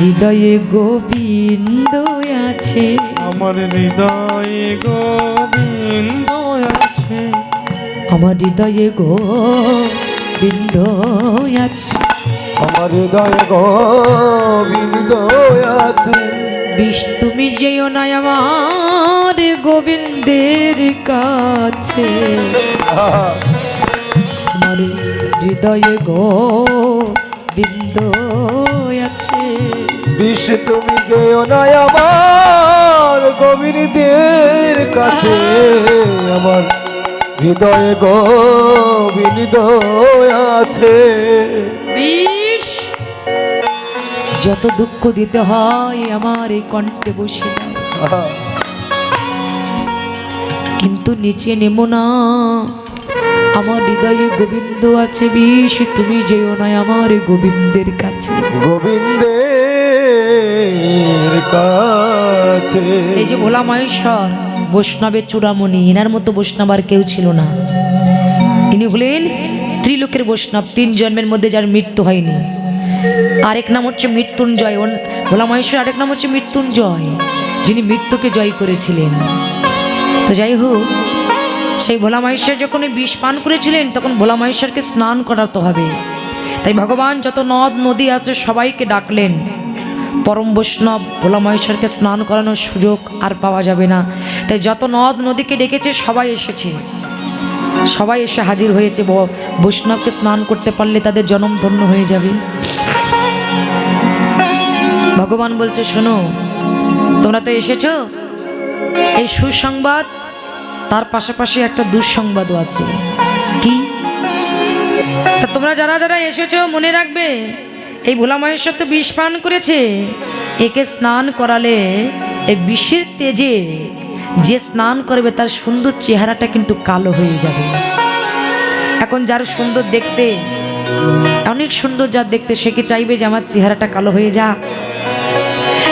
হৃদয়ে গোবিন্দ আছে। আমার হৃদয়ে গোবিন্দ আছে। আমার হৃদয়ে গোবিন্দ আছে। আমার হৃদয়ে গোবিন্দ আছে। বিষ তুমি যেও না আমার গোবিন্দের কাছে। আমার হৃদয়ে গোবিন্দ বিষ তুমি যেও না আমার গোবিন্দের কাছে। আমার হৃদয়ে গোবিন্দ আছে। বিষ? যত দুঃখ দিতে হয় আমার এই কণ্ঠে বসে। কিন্তু নিচে নেমো না। আমার হৃদয়ে গোবিন্দ আছে বিষ তুমি যেও না আমার গোবিন্দের কাছে। গোবিন্দের কাছে। এই যে ভোলা মহেশ্বর, বৈষ্ণবের চূড়ামণি, এনার মতো বৈষ্ণব আর কেউ ছিল না। ইনি হলেন ত্রিলোকের বৈষ্ণব, তিন জন্মের মধ্যে যার মৃত্যু হয়নি। আরেক নাম হচ্ছে মৃত্যুঞ্জয়। ভোলা মহেশ্বর, আরেক নাম হচ্ছে মৃত্যুঞ্জয়, যিনি মৃত্যুকে জয় করেছিলেন। তো যাই হোক, সেই ভোলা মহেশ্বর যখন বিষ পান করেছিলেন, তখন ভোলা মহেশ্বরকে স্নান করাতে হবে। তাই ভগবান যত নদ নদী আছে, সবাইকে ডাকলেন পরম বৈষ্ণব ভোলা মহেশ্বরকে স্নান করানোর সুযোগ আর পাওয়া যাবে না। তাই যত নদ নদীকে ডেকেছে, সবাই এসেছে। সবাই এসে হাজির হয়েছে। বৈষ্ণবকে স্নান করতে পারলে তাদের জনম ধন্য হয়ে যাবে। ভগবান বলছে, শোনো, তোমরা তো এসেছ। এই সুসংবাদ, তার পাশাপাশি একটা দুঃসংবাদও আছে। কি? তোমরা যারা যারা এসেছ, মনে রাখবে এই ভোলা মহেশ্বর তো বিষ পান করেছে। একে স্নান করালে এই বিষের তেজে যে স্নান করবে তার সুন্দর চেহারাটা কিন্তু কালো হয়ে যাবে। এখন যার সুন্দর দেখতে, অনেক সুন্দর যার দেখতে, সে কি চাইবে যে আমার চেহারাটা কালো হয়ে যা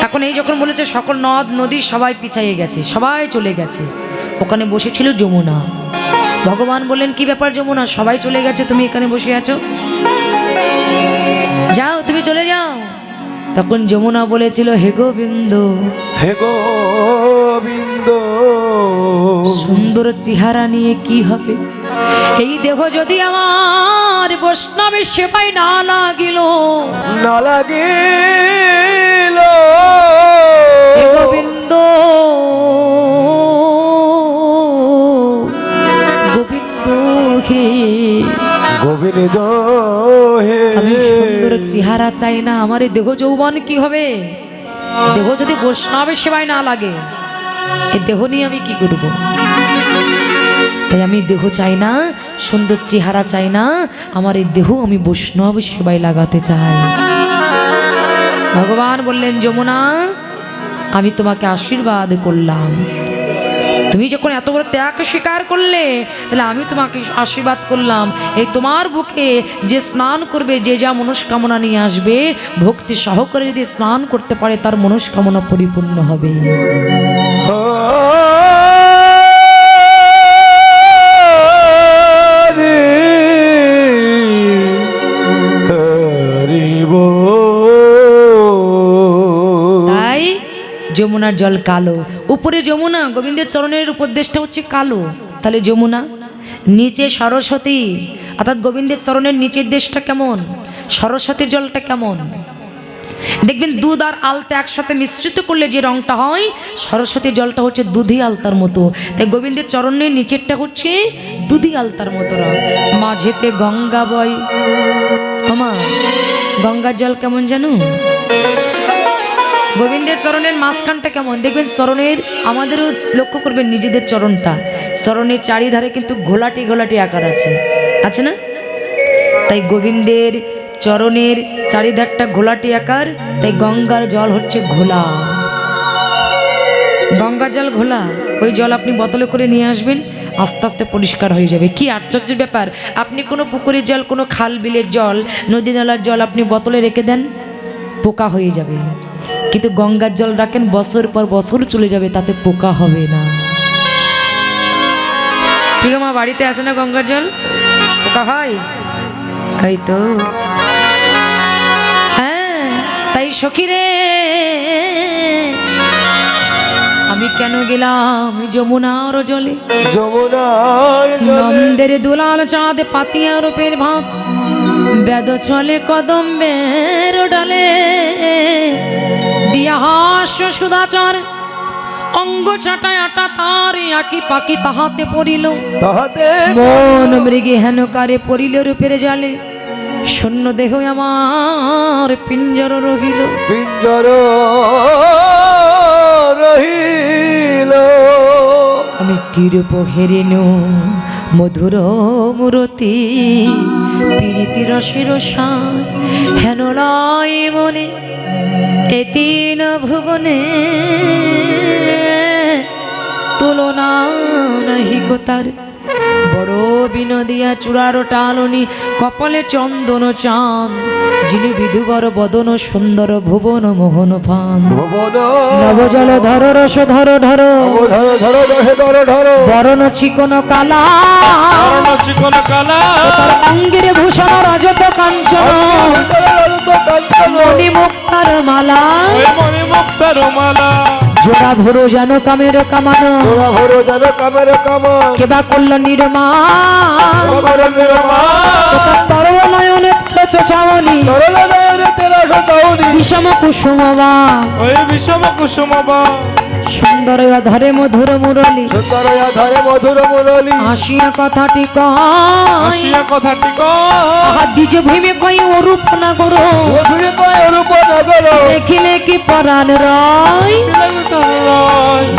এখন এই যখন বলেছে, সকল নদ নদী সবাই পিছাইয়ে গেছে, সবাই চলে গেছে। ওখানে বসেছিল যমুনা। ভগবান বললেন, কি ব্যাপার যমুনা? সবাই চলে গেছে, তুমি এখানে বসে আছো? তুমি চলে যাও। তখন যমুনা বলেছিল হে গোবিন্দ হে গোবিন্দ সুন্দর চেহারা নিয়ে কি হবে? এই দেহ যদি আমার বৈষ্ণবের সেবাই না লাগিল না লাগিল। হে গোবিন্দ গোবিন্দ হে গোবিন্দ হে। সুন্দর চেহারা চাই না, আমার এই দেহ যৌবন কি হবে? দেহ যদি বৈষ্ণবের সেবায় না লাগে এই দেহ নিয়ে আমি কি করব? তাই আমি দেহ চাই না, সুন্দর চেহারা চাই না, আমার এই দেহ আমি বৈষ্ণব সেবায় লাগাতে চাই। ভগবান বললেন, যমুনা, আমি তোমাকে আশীর্বাদ করলাম। তুমি যখন এত বড় ত্যাগ স্বীকার করলে, তাহলে আমি তোমাকে আশীর্বাদ করলাম। এই তোমার বুকে যে স্নান করবে, যে যা মনস্কামনা নিয়ে আসবে, ভক্তি সহকারে যদি স্নান করতে পারে, তার মনস্কামনা পরিপূর্ণ হবে। যমুনার জল কালো। উপরে যমুনা, গোবিন্দের চরণের উপদেশটা হচ্ছে কালো। তাহলে যমুনা, নিচে সরস্বতী, অর্থাৎ গোবিন্দের চরণের নিচের দেশটা কেমন? সরস্বতীর জলটা কেমন? দেখবেন দুধ আর আলতা একসাথে মিশ্রিত করলে যে রংটা হয়, সরস্বতীর জলটা হচ্ছে দুধি আলতার মতো। তাই গোবিন্দের চরণের নিচেরটা হচ্ছে দুধি আলতার মতো রং। মাঝেতে গঙ্গা বয়। আমা গঙ্গার জল কেমন জানো? গোবিন্দের চরণের মাঝখানটা কেমন? দেখবেন চরণের, আমাদেরও লক্ষ্য করবেন নিজেদের চরণটা। চরণের চারিধারে কিন্তু ঘোলাটি ঘোলাটি আকার আছে। আছে না? তাই গোবিন্দের চরণের চারিধারটা ঘোলাটি আকার, তাই গঙ্গার জল হচ্ছে ঘোলা। গঙ্গা জল ঘোলা, ওই জল আপনি বোতলে করে নিয়ে আসবেন, আস্তে আস্তে পরিষ্কার হয়ে যাবে। কি আশ্চর্যের ব্যাপার! আপনি কোনো পুকুরের জল, কোনো খাল বিলের জল, নদী নালার জল আপনি বোতলে রেখে দেন, পোকা হয়ে যাবে। কিন্তু গঙ্গার জল রাখেন বছর পর বছর চলে যাবে তাতে পোকা হবে না। কি মা বাড়িতে আসে না গঙ্গার জল? পোকা হয়? এই তো। হ্যাঁ তাই তাই সখী রে আমি কেন গেলাম যমুনার জলে? যমুনার জলে। নন্দের দুলাল চাঁদ পাতিয়া রূপের ভাব বেদ চলে কদম্বের ডালে। দিয়া হাস্য সুদাচর অঙ্গ ছাটায় আটা তার আঁকি পাকি তাহাতে পড়িল। তাহাতে? মন মৃগে হেনকারে পড়িল রূপের জালে শূন্য দেহ আমার পিঞ্জর রহিল। পিঞ্জর রহিল। আমি কিরূপ হেরিন মধুর মূরতি প্রীতি রসের সার হেন মনে এ তিন ভুবনে তুলনা নাহি তার বড় বিনোদিয়া চূড়ার টালনি কপালে চন্দন চাঁদ। যিনি বিধুবর বদন সুন্দর ভুবন মোহন ভুবন। নবজল ধর রস ধর ধর। বরণ চিকন কালা। চিকন কালা। অঙ্গের ভূষণ রজত কাঞ্চন। মণি মুক্তার মালা। মুক্তার মালা। জোড়া ভরো যেন কামের কামানো। কামের কেবা করল নির্মা তরল নয়নে তরলা নয়নে বিষম কুসুম বা। ওই বিষম কুসুম বা। সুন্দর ধরে মধুর মুরলি। সুন্দর ধরে মধুর মুরলি। হাসিয়া কথাটি কথাটি আহা দ্বিজ ভীমে কই অরূপ না করো মধুরে কয় রূপ নগর দেখিলে কি পরাণ রয়?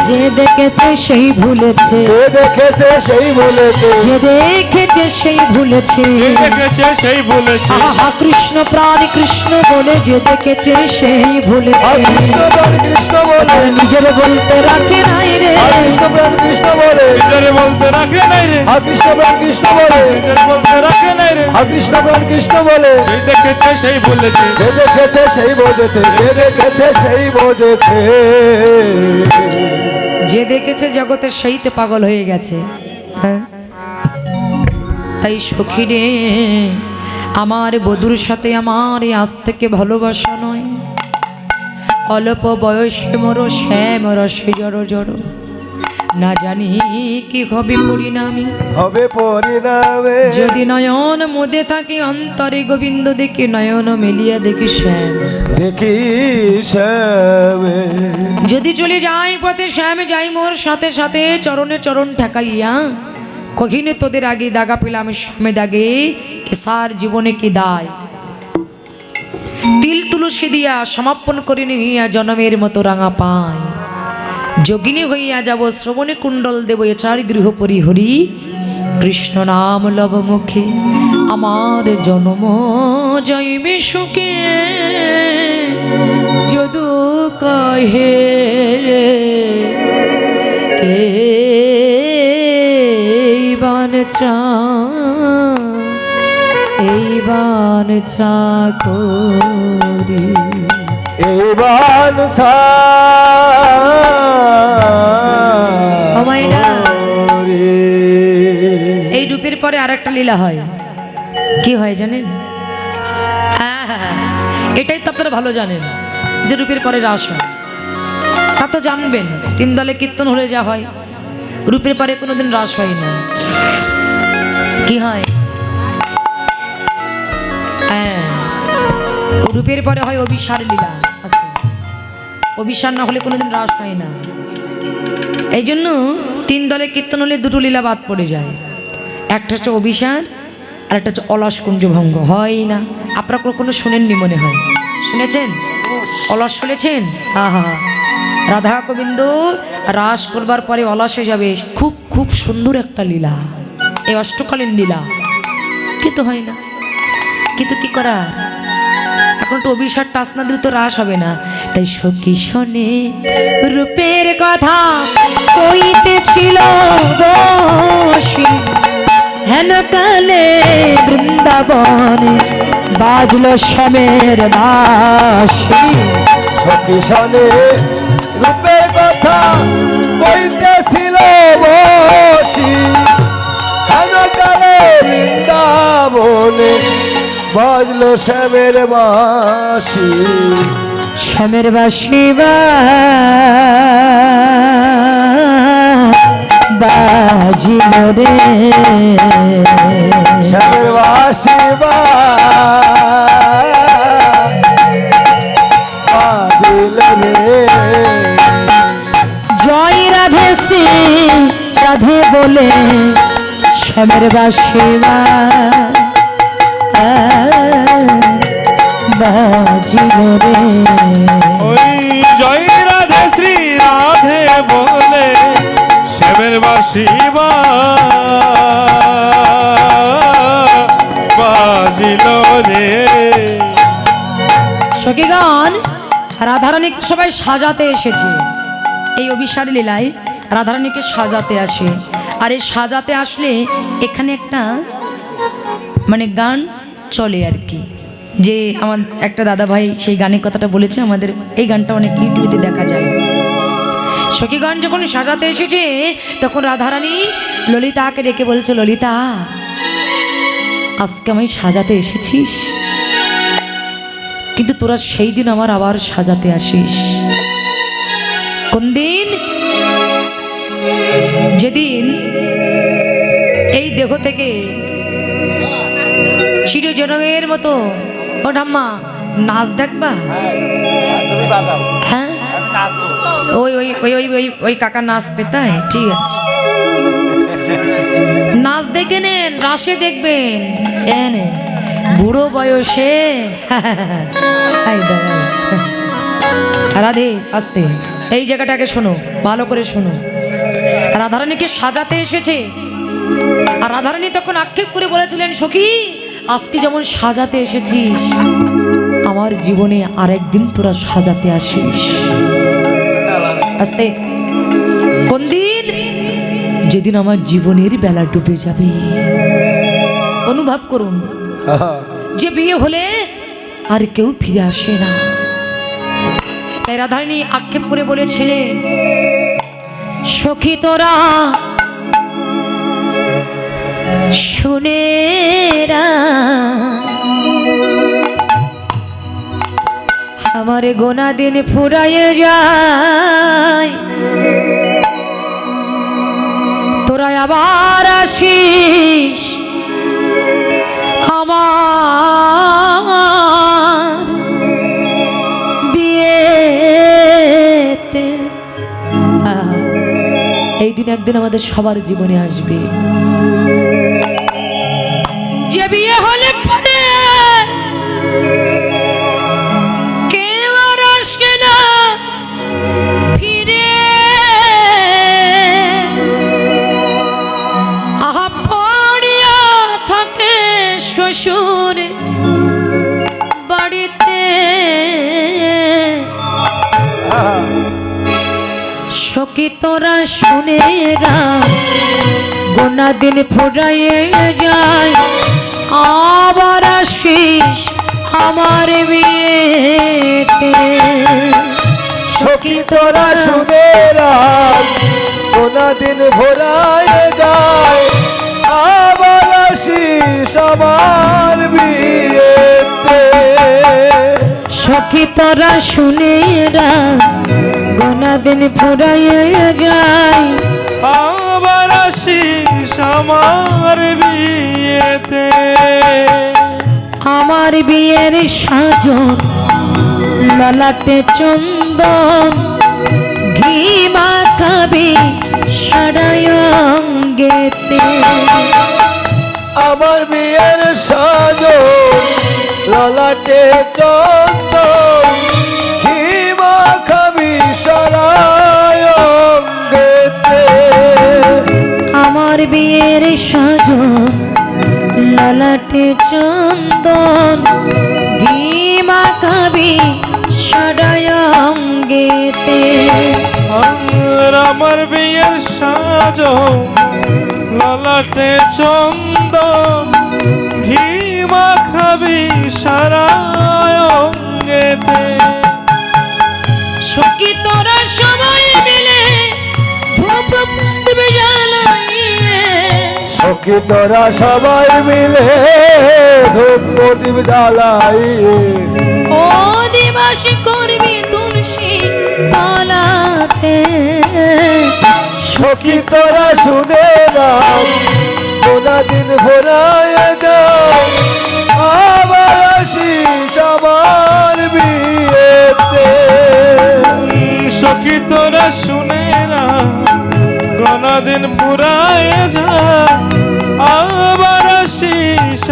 যে দেখেছে সেই ভুলেছে। যে দেখেছে সেই বলেছে যে দেখেছে সেই ভুলেছে। দেখেছে সেই বলেছে আহা কৃষ্ণ প্রাণ কৃষ্ণ বলে যে দেখেছে সেই ভুলেছে। কৃষ্ণ প্রাণ কৃষ্ণ বলে। নিজের বলতে রাখে নাই রে। কৃষ্ণ প্রাণ কৃষ্ণ বলে। নিজের বলতে রাখে নাই রে। কৃষ্ণ প্রাণ কৃষ্ণ বলে। নিজের বলতে রাখে নাই রে। কৃষ্ণ প্রাণ কৃষ্ণ বলে। সেই দেখেছে সেই বলেছে যে দেখেছে সেই যে দেখেছে জগতের সেইতে পাগল হয়ে গেছে। হ্যাঁ। তাই সখী রে আমার বধুর সাথে আমার আজ থেকে ভালোবাসা নয়। অল্প বয়সে মর শ্যাম রসে জড়ো জড়। না জানি কি হবে পরিণামী। হবে পরিণামে। যদি নয়ন মোদে থাকে অন্তরে গোবিন্দ দেখি নয়ন মেলিয়া দেখি শ্যাম। দেখি শ্যামে। যদি চলে যাই পথে শ্যাম যাই মোর সাথে সাথে চরণে চরণ ঠেকাইয়া কহিনে তোদের আগে দাগা পেলাম শ্যামে দাগে সার জীবনে কি দায়? তিল তুলসী দিয়া সমাপন করে নিয়া জনমের মতো রাঙা পায়। যোগিনী হইয়া যাব শ্রবণে কুণ্ডল দেব এচার গৃহ পরিহরি কৃষ্ণ নাম লব মুখে, আমার জন্ম যাইবে সুখে। যদু কহে এই বানচা এই বানচা করি। এই রূপের পরে আর একটা লীলা হয়। কি হয় জানেন। এটাই তো আপনারা ভালো জানেন যে রূপের পরে রাস হয়। তা তো জানবেন তিন দলে কীর্তন হলে যা হয় রূপের পরে কোনোদিন রাস হয় না। কি হয়? হ্যাঁ রূপের পরে হয় অভিসার লীলা। অভিসার না হলে কোনোদিন রাস হয় না। এই জন্য তিন দলে কীর্তন হলে দুটো লীলা বাদ পড়ে যায়। একটা হচ্ছে অভিশান আর একটা হচ্ছে অলস কুঞ্জভঙ্গ হয় না। আপনারা কখনো শুনেননি মনে হয়? শুনেছেন? অলস শুনেছেন? হা হা রাধা গোবিন্দ, রাস করবার পরে অলস হয়ে যাবে। খুব খুব সুন্দর একটা লীলা। এই অষ্টকালীন লীলা। কিন্তু হয় না? কিন্তু কি করার? এখন একটু অভিশাপ টাচ না দিলে তো রাস হবে না। তাই সখী শোনে, রূপের কথা কইতেছিল হেন কালে বৃন্দাবনে বাজলো শ্যামের বাসি। সকিশনে রূপের কথা কইতেছিল বসি হেন কালে বৃন্দাবনে বাজলো শ্যামের বাসি। শ্যামের বাসিবা বাজিল রে শ্যামের বাসিবা বাজিল রে। জয় রাধে বলে শ্যামের বাসিবা বাজিল রে ওই জয় রাধে শ্রী রাধে বলে শ্যামের বাসিবা বাজিল রে সখীগণ, রাধারানীকে সবাই সাজাতে এসেছে। এই অভিসার লীলায় রাধারানীকে সাজাতে আসে। আর এই সাজাতে আসলে এখানে একটা মানে গান চলে আর কি। যে আমার একটা দাদা ভাই সেই গানের কথাটা বলেছে, আমাদের এই গানটা অনেক ইউটিউবে দেখা যায়। সখীগণ যখন সাজাতে এসেছে, তখন রাধারানী ললিতাকে ডেকে বলছে, ললিতা, আজকে আমি সাজাতে এসেছিস, কিন্তু তোরা সেই দিন আমার আবার সাজাতে আসিস। কোন দিন? যেদিন এই দেহ থেকে চিরজনমের মতো ও ঠাম্মা নাচ দেখবা? হ্যাঁ? ওই ওই ওই ওই ওই ওই কাকা নাচবে, তাই? ঠিক আছে। নাচ দেখে নেন রাসে দেখবেন। এনে বুড়ো বয়সে। রাধে, আসতে। এই জায়গাটাকে শোনো, ভালো করে শোনো। রাধারানীকে সাজাতে এসেছে। আর রাধারানী তখন আক্ষেপ করে বলেছিলেন, সখী আজকে যেমন সাজাতে এসেছিস, আমার জীবনে আরেকদিন তোরা সাজাতে আসিস। আস্তে। কোন দিন? যেদিন আমার জীবনের বেলা ডুবে যাবে। অনুভব করুন। যে বিয়ে হলে আর কেউ ফিরে আসে না। তাই রাধারণী আক্ষেপ করে বলেছিলে সখী তোরা আমার গোনা দিন ফুরাইয়ে যায়। তোরা আবার আসিস। আমার বিয়েতে। এই দিন একদিন আমাদের সবার জীবনে আসবে। যে বিয়ে হলে পরে কেউ আর আসে না, ফিরে। আহা, পড়িয়া থাকে শ্বশুর বাড়িতে। সখী তোরা শুনে রা গোনা দিন ফুরাইয়ে যায়। আবার আসিস আমার বিয়েতে। সখী তোরা শুনে রাখ কোনা দিন ভোলায় যায়। আবার আসিস আমার বিয়েতে। সখী তোরা শুনে রা গোনা দিন ফুরাইয়ে যায়। আবার আসিস আমার বিয়েতে। আমার বিয়ের সাজন ললাটে চন্দন ঘি মাখাবি সারায়ঙ্গেতে আমার বিয়ের সাজন ললাটে চন্দন ললাটে চন্দন ভীমা কবি সারায়ঙ্গেতে আর আমার বিয়ের সাজ ললাটে চন্দন ঘি মাখাবি সারা সখী তোরা সবাই মিলে ধূপ প্রদীপ জ্বালাই। ও অধিবাসী করবি তুলসী তলাতে। সখী তোরা শুনে না কোনা দিন ভোরায় যাও। আবার আসিস আমার বিয়েতে। সখী তোরা শুনে না গনা দিন পুরায় যা আবার আসিস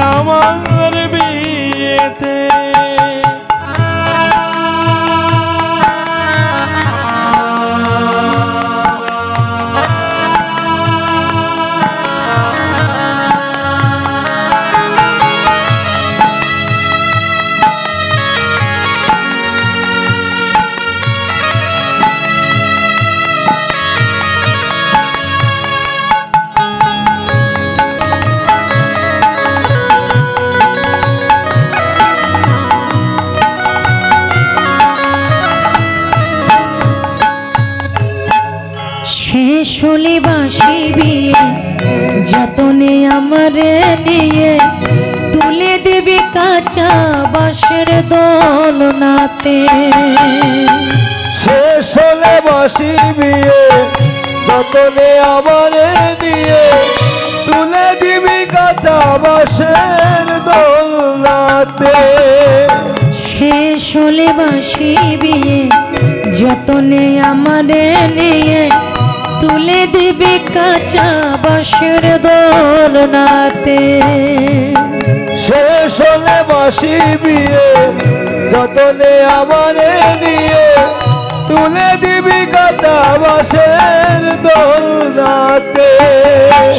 নিয়ে তুলে দেবে কাঁচা বাঁশের দোলনাতে শেষ হলে বাসি বিয়ে যতনে আমারে নিয়ে তুলে দিবি কাঁচা বাসের দোলনাতে শেষ হলে বাসি বিয়ে যতনে আমারে নিয়ে তুলে দেবে কাঁচা বাঁশের দোলনাতে। শেষ হলে বাসি বিয়ে যতনে আমারে নিয়ে। তুলে দিবি কাঁচা বাসের দোলনাতে।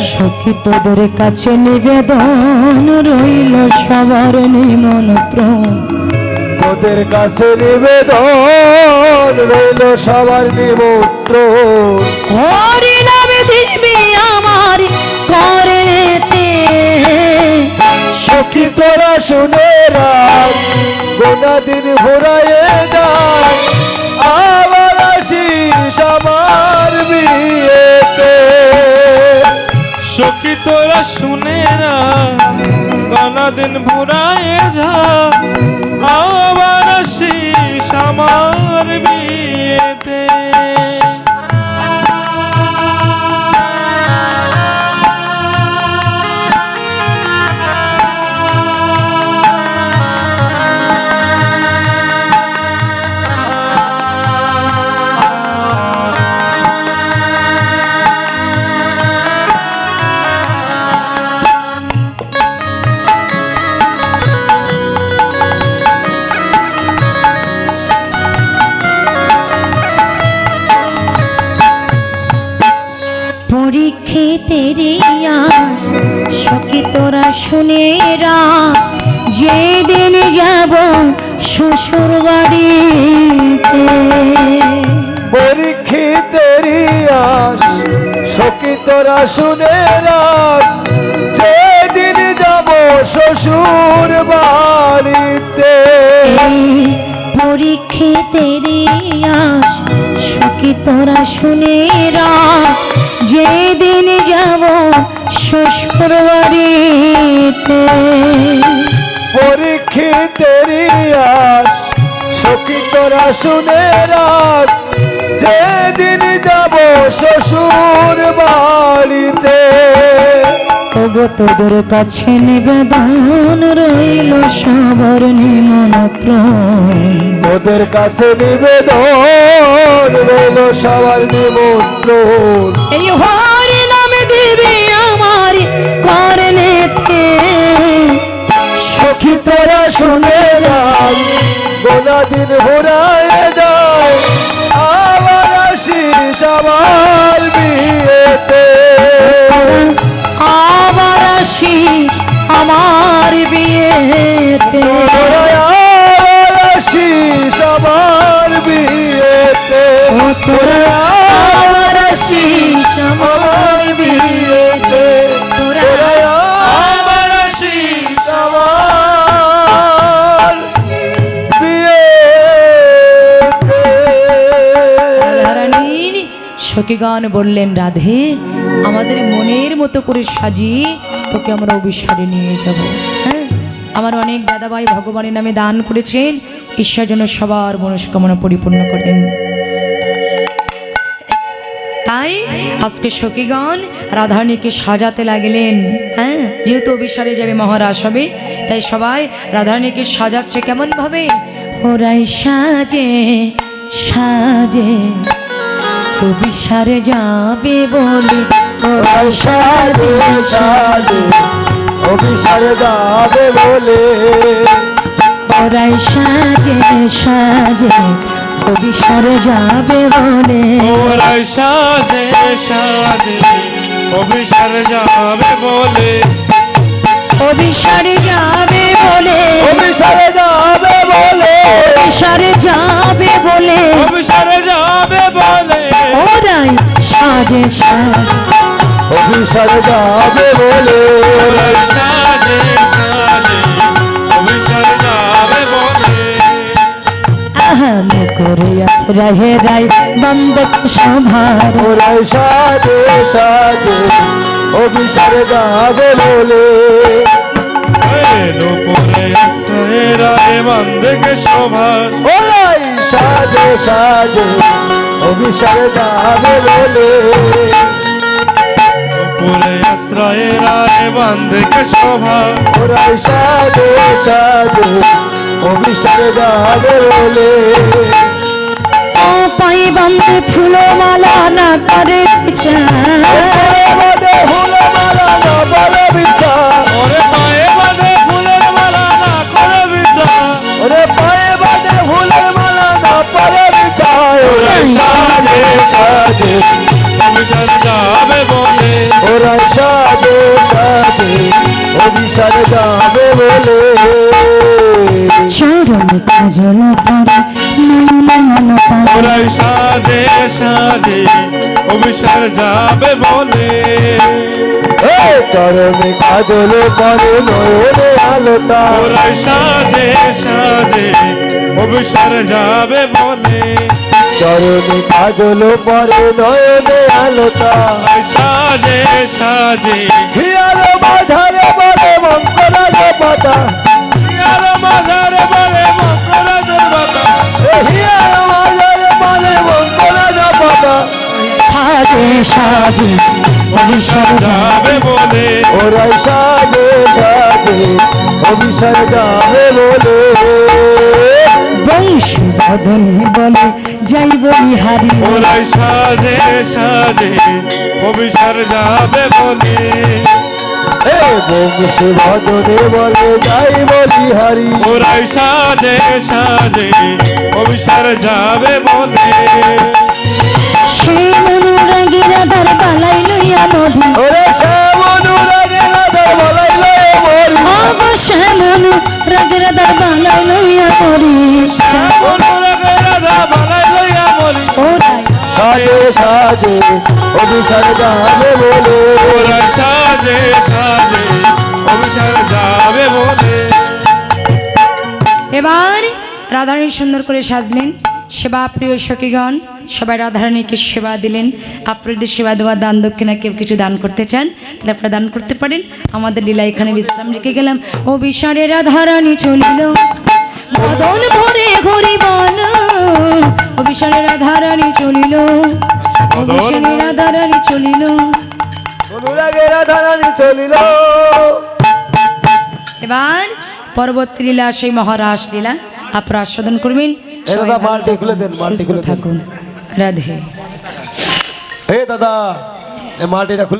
সখী তোদের কাছে নিবেদন রইল সবার নিমন্ত্রণ। তোদের কাছে নিবেদন রইল সবার নিমন্ত্রণ। হরি নামে দিবি আমার করেতে সখী তোরা শুনে রাখ গোনা দিন ভোরায়ে যায়। আবার আসিস আমার বিয়েতে। সখী তোরা শুনে না গনা দিন ফুরায় যা পরীক্ষিতের আস সখী তোরা শুনে রা। যেদিন যাব শ্বশুর বাড়িতে। পরীক্ষিতেরই আস সখী তোরা শুনে রাখ যেদিন যাব শ্বশুর বাড়িতে। পরীক্ষিতের আস সখী তোরা শুনে রা। যেদিন যাব শ্বশুর বাড়িতে পরীক্ষিতেরই আস সখী তোরা শুনে যেদিন যাব শ্বশুর তোদের কাছে নিবেদন রইল সবার নিমন্ত্রণ। তোদের কাছে নিবেদন রইল সবার নিমন্ত্রণ। এই হরি নামে দিবি আমার করনেতে সখী তোরা শুনে রাখ গোনা দিন ভোরায় যায় আবার আসিস আমার বিয়েতে। আসিস আমার বিয়েতে? আসিস আমার বিয়েতে? তোরা আসিস আমার বিয়েতে? তোরা আবার আসিস আমার বিয়েতে? রানীর বললেন রাধে আমাদের মনের মতো করে সাজিয়ে তোকে আমরা অবিস্মরে নিয়ে যাব। হ্যাঁ? আমার অনেক দাদাভাই ভগবানের নামে দান করেছেন। ঈশ্বর যেন সবার মনস্কামনা পরিপূর্ণ করেন। তাই আজকে সখীগণ রাধারানীকে সাজাতে লাগলেন। হ্যাঁ? যেহেতু অভিসারে যাবে, মহারাজ হবে। তাই সবাই রাধারানীকে সাজাচ্ছে কেমন ভাবে ওরাই সাজে সাজে। অভিসারে যাবে বলে সাজে সাজে অভিসারে যাবে বলে। ওরাই সাজে সাজে অভিসারে যাবে বলে। ওরাই সাজে সাজে অভিসার যাবে বলে। অভিসারে যাবে বলে। অভিসারে যাবে বলে। অভিসারে যাবে বলে। অভিসারে যাবে বলে। ওরাই সাজে সাজে। অভিসারে যাবে বলে। সাজে সাজে। অভিসার যাবে বলে। আহাম করে আসরা হেরাই বন্ধ সভার। ওরাই সাজে সাজে। অভিসারে যাবে বলে। নুপুরে রায় বান্ধকে শোভা। ওরাই সাজে সাজে। বলে। আশ্রয়ে রায় বান্ধকে শোভা ওরাই বলে। পাই বন্ধে ফুলমালা না করে আমাদের হলো মালা না বলে সাজে সাজে অভিসার যাবে বলে। ওরাই সাজে সাজে অভিসারে যাবে বলে। চরণ কাজল পরে ওরাই সাজে সাজে অভিসার যাবে বলে। এ চরণে কাজল পরে নয়নে আলোতা ওরাই সাজে সাজে অভিসার যাবে বলে। চরণে কাজল পরে নয়নে আলোতা। সাজে সাজে। হিয়ার বাধারে বলে মঙ্গলাজ পাতা ইয়ার মাঝারে বলে দুর্বাতা এ হিয়ার বাধারে বলে মঙ্গলাজ পাতা সাজে সাজে অভিসারে যাবে বলে। ওরাই সাজে সাজে অভিসার যাবে বলে। বংশ বদনে বলে যাই বলি হারি। ওরাই সাজে সাজে অভিসার যাবে বলে। এ বংশ ভজনে বলে যাই বলি হারি। ওরাই সাজে সাজে অভিসার যাবে বলে। সেই মনুরাগী রাধার বালাই লইয়া নদী। ওরে শ্যামনু রাগে রাধার বলাই লয়ে মরি অবশ্য রাগী রাধার বালাই লইয়া মরি অনুরাগে রাধা বালাই লইয়া বলি সাজে সাজে অভিসার যাবে বলে। ওরাই সাজে সাজে অভিসার যাবে বলে। এবার রাধারানী সুন্দর করে সাজলেন। সেবা প্রিয় সখীগণ সবাই রাধারানীকে সেবা দিলেন। আপনাদের সেবা দেওয়া দান দক্ষিণা কেউ কিছু দান করতে চান তাহলে আপনারা দান করতে পারেন। আমাদের লীলা এখানে বিশ্রাম রেখে গেলাম। ও বিশারে রাধারানী চলিল। মদন ভরে ঘড়ি বল ও বিশারে রাধারানী চলিল। ও বিশারে রাধারানী চলিল। অনুরাগে রাধারানী চলিল। এবার পরবর্তী লীলা সেই মহারাস লীলা। আপনারা আস্বাদন করবেন। এ দাদা, মালটি খুলে দেন, মালটি খুলে থাকুন। রাধে। হে দাদা এ মালটিটা খুলে